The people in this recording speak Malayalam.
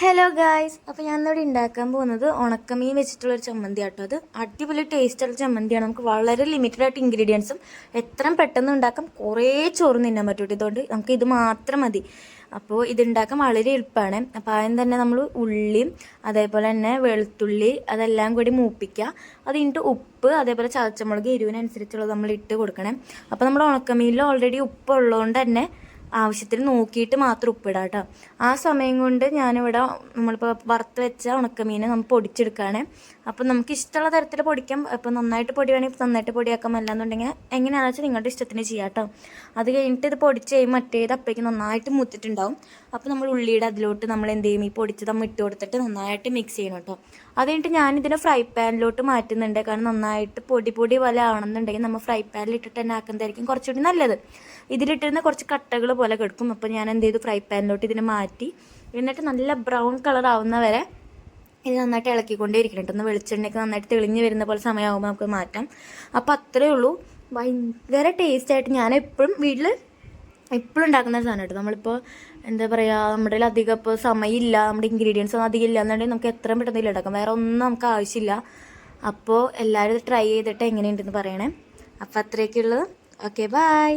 ഹലോ ഗായ്സ് അപ്പോൾ ഞാൻ ഇന്നിവിടെ ഉണ്ടാക്കാൻ പോകുന്നത് ഉണക്കമീൻ വെച്ചിട്ടുള്ള ഒരു ചമ്മന്തി ആട്ടോ. അത് അടിപൊളി ടേസ്റ്റുള്ള ചമ്മന്തിയാണ്. നമുക്ക് വളരെ ലിമിറ്റഡ് ആയിട്ട് ഇൻഗ്രീഡിയൻസും എത്രയും പെട്ടെന്ന് ഉണ്ടാക്കാം കുറേ ചോറ് തിന്നാൻ പറ്റും ഇതുകൊണ്ട് നമുക്ക് ഇത് മാത്രം മതി. അപ്പോൾ ഇത് ഉണ്ടാക്കാൻ വളരെ എളുപ്പമാണ്. അപ്പോൾ ആദ്യം തന്നെ നമ്മൾ ഉള്ളിയും അതേപോലെ തന്നെ വെളുത്തുള്ളി അതെല്ലാം കൂടി മൂപ്പിക്കുക. അത് ഉപ്പ് അതേപോലെ ചതച്ചമുളക് എരിവിനനുസരിച്ചുള്ളത് നമ്മൾ ഇട്ട് കൊടുക്കണം. അപ്പോൾ നമ്മൾ ഉണക്കമീനിൽ ഓൾറെഡി ഉപ്പ് ഉള്ളതുകൊണ്ട് തന്നെ ആവശ്യത്തിന് നോക്കിയിട്ട് മാത്രം ഉപ്പിടാം കേട്ടോ ആ സമയം കൊണ്ട് ഞാനിവിടെ നമ്മളിപ്പോൾ വറുത്ത് വെച്ച ഉണക്കമീനെ നമ്മൾ പൊടിച്ചെടുക്കുകയാണ് അപ്പം നമുക്ക് ഇഷ്ടമുള്ള തരത്തിൽ പൊടിക്കാം. അപ്പോൾ നന്നായിട്ട് പൊടി വേണമെങ്കിൽ നന്നായിട്ട് പൊടിയാക്കാം. അല്ലാന്നുണ്ടെങ്കിൽ എങ്ങനെയാണെന്ന് വെച്ചാൽ നിങ്ങളുടെ ഇഷ്ടത്തിന് ചെയ്യാം കേട്ടോ അത് കഴിഞ്ഞിട്ട് ഇത് പൊടിച്ച് കഴിയുമ്പോൾ മറ്റേത് അപ്പേക്ക് നന്നായിട്ട് മുത്തിട്ടുണ്ടാവും. അപ്പോൾ നമ്മൾ ഉള്ളിയുടെ അതിലോട്ട് നമ്മൾ എന്ത് ചെയ്യും? ഈ പൊടിച്ച് നമ്മൾ ഇട്ട് കൊടുത്തിട്ട് നന്നായിട്ട് മിക്സ് ചെയ്യണം കേട്ടോ അത് കഴിഞ്ഞിട്ട് ഞാനിതിനെ ഫ്രൈ പാനിലോട്ട് മാറ്റുന്നുണ്ട്. കാരണം നന്നായിട്ട് പൊടി പൊടി പോലെ ആണെന്നുണ്ടെങ്കിൽ നമ്മൾ ഫ്രൈ പാനിൽ ഇട്ടിട്ട് തന്നെ ആക്കുന്നതായിരിക്കും കുറച്ചുകൂടി നല്ലത്. ഇതിലിട്ടിരുന്ന കുറച്ച് കട്ടകൾ കിടക്കും. അപ്പോൾ ഞാൻ എന്ത് ചെയ്തു? ഫ്രൈ പാനിലോട്ട് ഇതിനെ മാറ്റി. എന്നിട്ട് നല്ല ബ്രൗൺ കളർ ആവുന്ന വരെ ഇത് നന്നായിട്ട് ഇളക്കിക്കൊണ്ടേ ഇരിക്കണം കേട്ടോ ഒന്ന് വെളിച്ചെണ്ണയൊക്കെ നന്നായിട്ട് തെളിഞ്ഞ് വരുന്ന പോലെ സമയമാകുമ്പോൾ നമുക്ക് മാറ്റാം. അപ്പോൾ അത്രയേ ഉള്ളൂ. ഭയങ്കര ടേസ്റ്റ് ആയിട്ട് ഞാൻ എപ്പോഴും വീട്ടിൽ എപ്പോഴും ഉണ്ടാക്കുന്ന സാധനം കേട്ടോ നമ്മളിപ്പോൾ എന്താ പറയുക നമ്മുടെ അധികം ഇപ്പോൾ സമയമില്ല. നമ്മുടെ ഇൻഗ്രീഡിയൻസ് ഒന്നും അധികം ഇല്ല എന്നുണ്ടെങ്കിൽ നമുക്ക് എത്രയും പെട്ടെന്ന് ഉണ്ടാക്കാം വേറെ ഒന്നും നമുക്ക് ആവശ്യമില്ല. അപ്പോൾ എല്ലാവരും ട്രൈ ചെയ്തിട്ട് എങ്ങനെയുണ്ടെന്ന് പറയണേ. അപ്പോൾ അത്രയൊക്കെയുള്ളത്. Okay bye